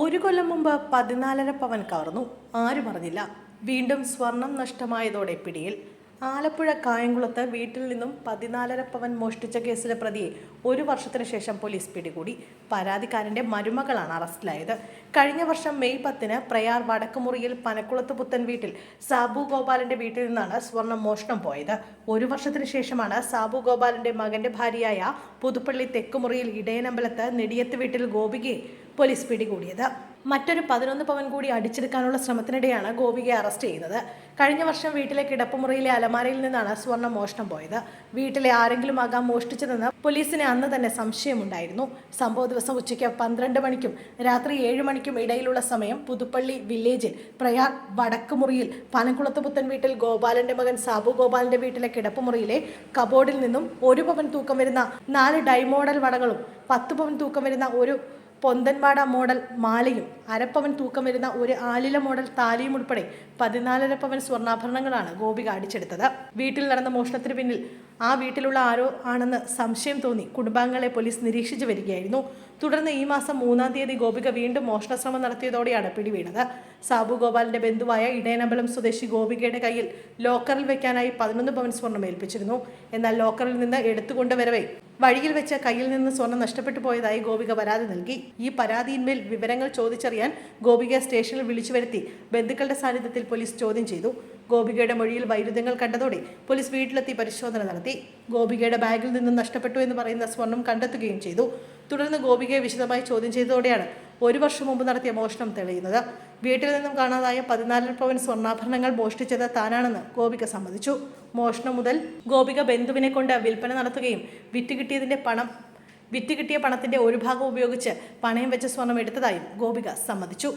ഒരു കൊല്ലം മുമ്പ് പതിനാലര പവൻ കവർന്നു. ആരും അറിഞ്ഞില്ല. വീണ്ടും സ്വർണം നഷ്ടമായതോടെ പിടിയിൽ. ആലപ്പുഴ കായംകുളത്ത് വീട്ടിൽ നിന്നും പതിനാലര പവൻ മോഷ്ടിച്ച കേസിലെ പ്രതിയെ ഒരു വർഷത്തിന് ശേഷം പോലീസ് പിടികൂടി. പരാതിക്കാരന്റെ മരുമകളാണ് അറസ്റ്റിലായത്. കഴിഞ്ഞ വർഷം മെയ് പത്തിന് പ്രയാർ വടക്കുമുറിയിൽ പനക്കുളത്ത് പുത്തൻ വീട്ടിൽ സാബു ഗോപാലന്റെ വീട്ടിൽ നിന്നാണ് സ്വർണം മോഷണം പോയത്. ഒരു വർഷത്തിന് ശേഷമാണ് സാബു ഗോപാലന്റെ മകന്റെ ഭാര്യയായ പുതുപ്പള്ളി തെക്കുമുറിയിൽ ഇടയനമ്പലത്ത് നെടിയത്ത് വീട്ടിൽ ഗോപികയെ പോലീസ് പിടികൂടിയത്. മറ്റൊരു പതിനൊന്ന് പവൻ കൂടി അടിച്ചെടുക്കാനുള്ള ശ്രമത്തിനിടെയാണ് ഗോപികയെ അറസ്റ്റ് ചെയ്യുന്നത് കഴിഞ്ഞ വർഷം വീട്ടിലെ കിടപ്പുമുറിയിലെ അലമാരയിൽ നിന്നാണ് സ്വർണം മോഷണം പോയത്. വീട്ടിലെ ആരെങ്കിലും ആകാം മോഷ്ടിച്ചതെന്ന് പോലീസിന് അന്ന് തന്നെ സംശയമുണ്ടായിരുന്നു. സംഭവ ദിവസം ഉച്ചയ്ക്ക് പന്ത്രണ്ട് മണിക്കും രാത്രി ഏഴ് മണിക്കും ഇടയിലുള്ള സമയം പുതുപ്പള്ളി വില്ലേജിൽ പ്രയാർ വടക്കുമുറിയിൽ പനംകുളത്ത് പുത്തൻ വീട്ടിൽ ഗോപാലന്റെ മകൻ സാബു ഗോപാലന്റെ വീട്ടിലെ കിടപ്പുമുറിയിലെ കബോർഡിൽ നിന്നും ഒരു പവൻ തൂക്കം വരുന്ന നാല് ഡൈമോഡൽ വടകളും പത്ത് പവൻ തൂക്കം വരുന്ന ഒരു പൊന്തൻപാട മോഡൽ മാലയും അരപ്പവൻ തൂക്കം വരുന്ന ഒരു ആലില മോഡൽ താലിയും ഉൾപ്പെടെ പതിനാലര പവൻ സ്വർണാഭരണങ്ങളാണ് ഗോപിക അടിച്ചെടുത്തത്. വീട്ടിൽ നടന്ന മോഷണത്തിന് പിന്നിൽ ആ വീട്ടിലുള്ള ആരോ ആണെന്ന് സംശയം തോന്നി. കുടുംബാംഗങ്ങളെ പോലീസ് നിരീക്ഷിച്ചു വരികയായിരുന്നു. തുടർന്ന് ഈ മാസം മൂന്നാം തീയതി ഗോപിക വീണ്ടും മോഷണശ്രമം നടത്തിയതോടെയാണ് പിടിവീണത്. സാബു ഗോപാലിന്റെ ബന്ധുവായ ഇടയനമ്പലം സ്വദേശി ഗോപികയുടെ കയ്യിൽ ലോക്കറിൽ വെക്കാനായി പതിനൊന്ന് പവൻ സ്വർണം ഏൽപ്പിച്ചിരുന്നു. എന്നാൽ ലോക്കറിൽ നിന്ന് എടുത്തുകൊണ്ടുവരവേ വഴിയിൽ വെച്ച കയ്യിൽ നിന്ന് സ്വർണം നഷ്ടപ്പെട്ടു പോയതായി ഗോപിക പരാതി നൽകി. ഈ പരാതിയിന്മേൽ വിവരങ്ങൾ ചോദിച്ചറിയാൻ ഗോപിക സ്റ്റേഷനിൽ വിളിച്ചു വരുത്തി ബന്ധുക്കളുടെ സാന്നിധ്യത്തിൽ പോലീസ് ചോദ്യം ചെയ്തു. ഗോപികയുടെ മൊഴിയിൽ വൈരുദ്ധ്യങ്ങൾ കണ്ടതോടെ പോലീസ് വീട്ടിലെത്തി പരിശോധന നടത്തി. ഗോപികയുടെ ബാഗിൽ നിന്നും നഷ്ടപ്പെട്ടു എന്ന് പറയുന്ന സ്വർണം കണ്ടെത്തുകയും ചെയ്തു. തുടർന്ന് ഗോപികയെ വിശദമായി ചോദ്യം ചെയ്തതോടെയാണ് ഒരു വർഷം മുമ്പ് നടത്തിയ മോഷണം തെളിയുന്നത്. വീട്ടിൽ നിന്നും കാണാതായ പതിനാലര പവൻ സ്വർണാഭരണങ്ങൾ മോഷ്ടിച്ചത് താനാണെന്ന് ഗോപിക സമ്മതിച്ചു. മോഷണം മുതൽ ഗോപിക ബന്ധുവിനെ കൊണ്ട് വിൽപ്പന നടത്തുകയും വിറ്റ് കിട്ടിയതിന്റെ പണം വിറ്റ് കിട്ടിയ പണത്തിന്റെ ഒരു ഭാഗം ഉപയോഗിച്ച് പണയം വെച്ച സ്വർണം എടുത്തതായും ഗോപിക സമ്മതിച്ചു.